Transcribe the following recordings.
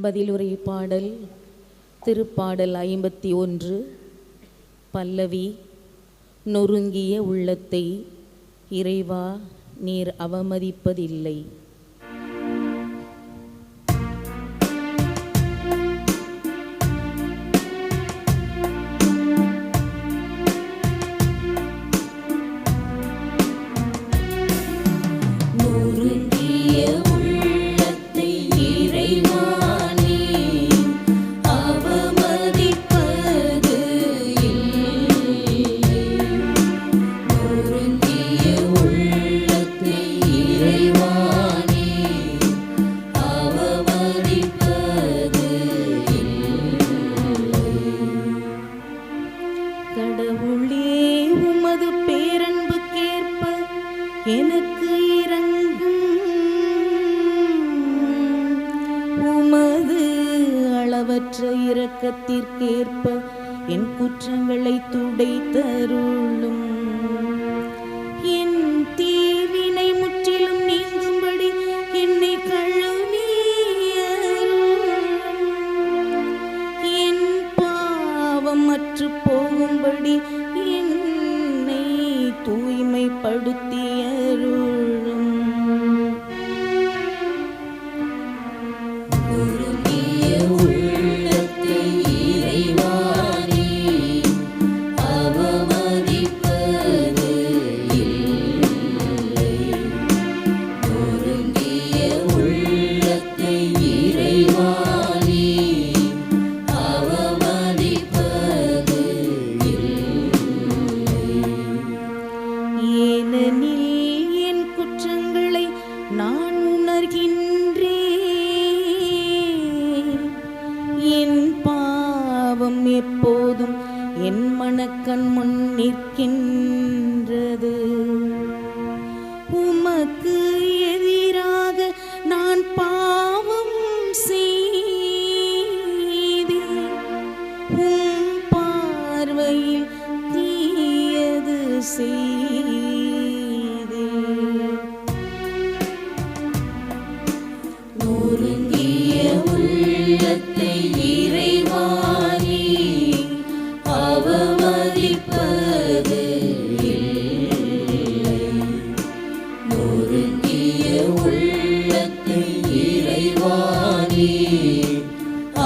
பதிலுரை பாடல் திருப்பாடல் ஐம்பத்தி ஒன்று பல்லவி நொறுங்கிய உள்ளத்தை இறைவா நீர் அவமதிப்பதில்லை. எனக்கு இறங்கும் உமது அளவற்ற இரக்கத்திற்கேற்ப என் குற்றங்களை துடைத்தருளும். पड़ती பாவம் எப்போதும் என் மனக்கண் முன் நிற்கின்றது. உமக்கு எதிராக நான் பாவம் செய்தேன். உம் பார்வையில் தீயது செய்தேன். நொறுங்கிய உள்ளத்தை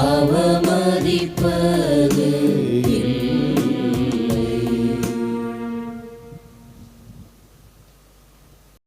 அவமதிப்ப